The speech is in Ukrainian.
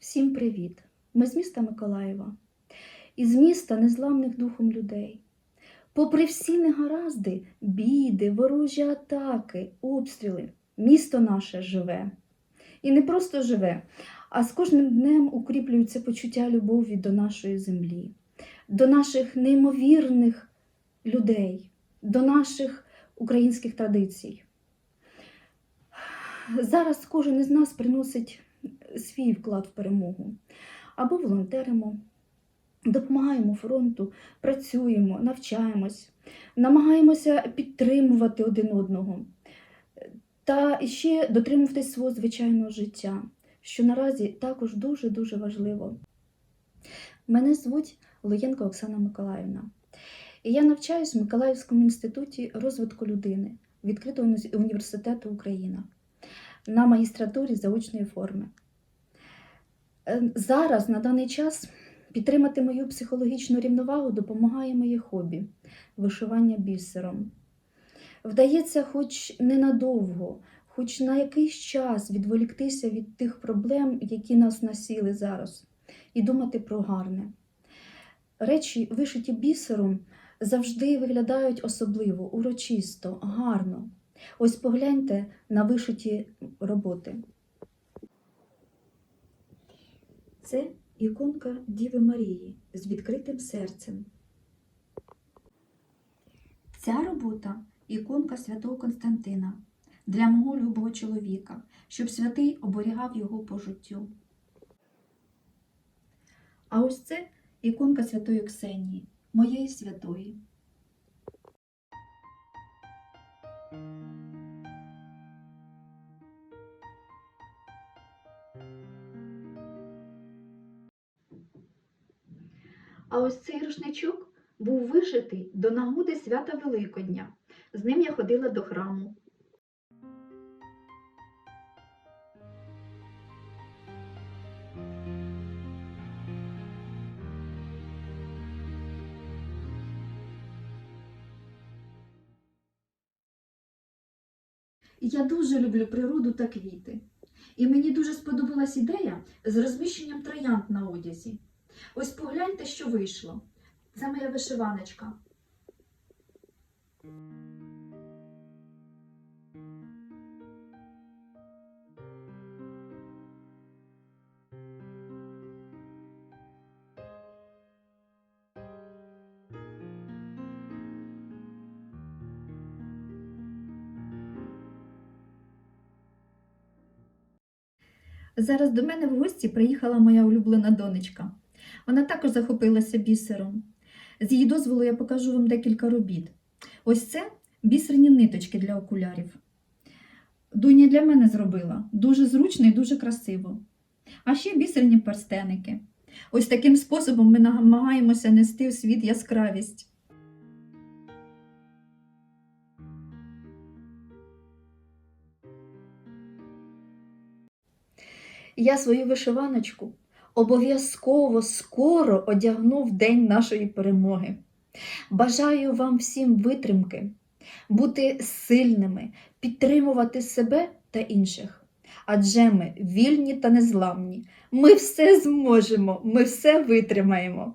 Всім привіт! Ми з міста Миколаєва, із міста незламних духом людей. Попри всі негаразди, біди, ворожі атаки, обстріли, місто наше живе. І не просто живе, а з кожним днем укріплюється почуття любові до нашої землі, до наших неймовірних людей, до наших українських традицій. Зараз кожен із нас приносить свій вклад в перемогу. Або волонтеримо, допомагаємо фронту, працюємо, навчаємось, намагаємося підтримувати один одного та ще дотримуватись свого звичайного життя, що наразі також дуже-дуже важливо. Мене звуть Лоєнко Оксана Миколаївна. І я навчаюсь в Миколаївському інституті розвитку людини відкритого університету Україна на магістратурі заочної форми. Е, Зараз, на даний час, підтримати мою психологічну рівновагу допомагає моє хобі вишивання бісером. Вдається, хоч ненадовго, хоч на якийсь час відволіктися від тих проблем, які нас насіли зараз, і думати про гарне. Речі, вишиті бісером, завжди виглядають особливо, урочисто, гарно. Ось погляньте на вишиті роботи. Це іконка Діви Марії з відкритим серцем. Ця робота іконка святого Константина для мого любого чоловіка, щоб святий оберігав його по життю. А ось це іконка святої Ксенії, моєї святої. А ось цей рушничок був вишитий до нагоди свята Великодня. З ним я ходила до храму. Я дуже люблю природу та квіти. І мені дуже сподобалась ідея з розміщенням троянд на одязі. Ось погляньте, що вийшло. Це моя вишиваночка. Зараз до мене в гості приїхала моя улюблена донечка. Вона також захопилася бісером. З її дозволу я покажу вам декілька робіт. Ось це бісерні ниточки для окулярів. Дуня для мене зробила дуже зручно і дуже красиво. А ще бісерні перстеники. Ось таким способом ми намагаємося нести в світ яскравість. Я свою вишиваночку обов'язково скоро одягнув день нашої перемоги. Бажаю вам всім витримки, бути сильними, підтримувати себе та інших. Адже ми вільні та незламні. Ми все зможемо, ми все витримаємо.